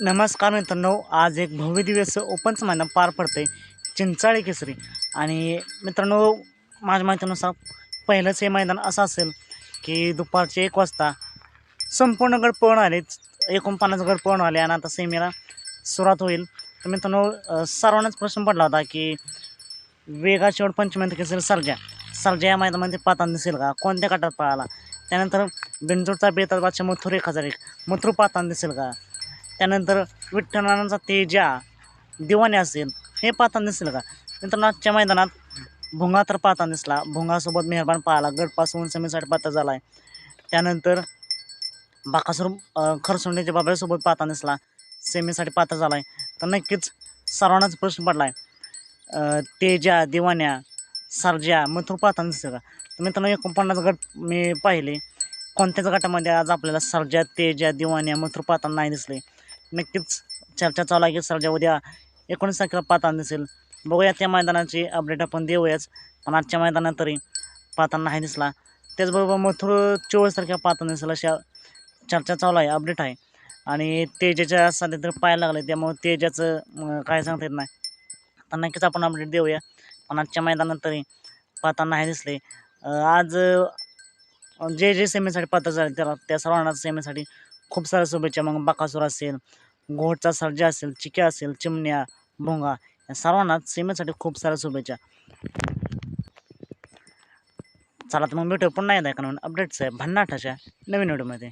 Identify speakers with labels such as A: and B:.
A: नमस्कार मित्रांनो आज एक भव्य दिवस ओपनच मैदान पार पडते चिंचाळे केसरी. आणि मित्रांनो माझ्या माहितीनुसार पहिलंच हे मैदान असं असेल की दुपारचे एक वाजता संपूर्ण गड पळून आले एकोणपन्नास गड पळून आले आणि आता सेमीला सुरुवात होईल. तर मित्रांनो सर्वांनाच प्रश्न पडला होता की वेगा शेवट पंचमंत केसरी सर्जा. सर्जा या मैदानामध्ये पातान दिसेल का? कोणत्या गटात पळाला? त्यानंतर बिंजोडचा बेतात बादशा मथुर एक हजार एक मथुर पातान दिसेल का? त्यानंतर विठ्ठलांचा तेजा दिवाने असेल हे पाहताना दिसेल का? मित्रांनो आजच्या मैदानात भुंगा तर पाहताना दिसला. भुंगासोबत मेहरबान पाहिला गटपासून समीसाठी पात्र झाला आहे त्यानंतर बाकासूर अं, बाबासोबत बाबऱ्यासोबत पाहताना दिसला. सेमीसाठी पात्र झाला आहे तर नक्कीच सर्वांनाच प्रश्न पडला आहे तेजा दिवान्या सर्जा मथुर पाहताना दिसतं का? तर मित्रांनो एकोणपन्नास गट मी पाहिले. कोणत्याच गटामध्ये आज आपल्याला सर्जा तेजा दिवान्या मथुर पाहताना नाही दिसले. नक्कीच चर्चा चालू आहे की सर्जा उद्या एकोणीस तारखेला पाहताना दिसेल. बघूया त्या मैदानाची अपडेट आपण देऊयाच. पण आजच्या मैदानात तरी पाहताना नाही दिसला. त्याचबरोबर मथुर चोवीस तारखेला पाहताना दिसेल अशा चर्चा चालू आहे अपडेट आहे. आणि तेजाच्या सध्या तर पाहायला लागले त्यामुळे तेजाचं काय सांगता येत नाही. तर नक्कीच आपण अपडेट देऊया. पण आजच्या मैदानात तरी पाहताना नाही दिसले. आज जे जे सेमीसाठी पात्र झाले त्याला त्या सर्वांना सेमीसाठी खूप साऱ्या शुभेच्छा मग बाकासूर असेल घोटचा सर्जा असेल चिक्या असेल चिमण्या भोंगा या सर्वांनाच सीमेसाठी खूप साऱ्या शुभेच्छा. चला तर मग भेटू पुन्हा एकदा का नवीन अपडेट्स आहे भन्नाटाच्या नवीन व्हिडिओमध्ये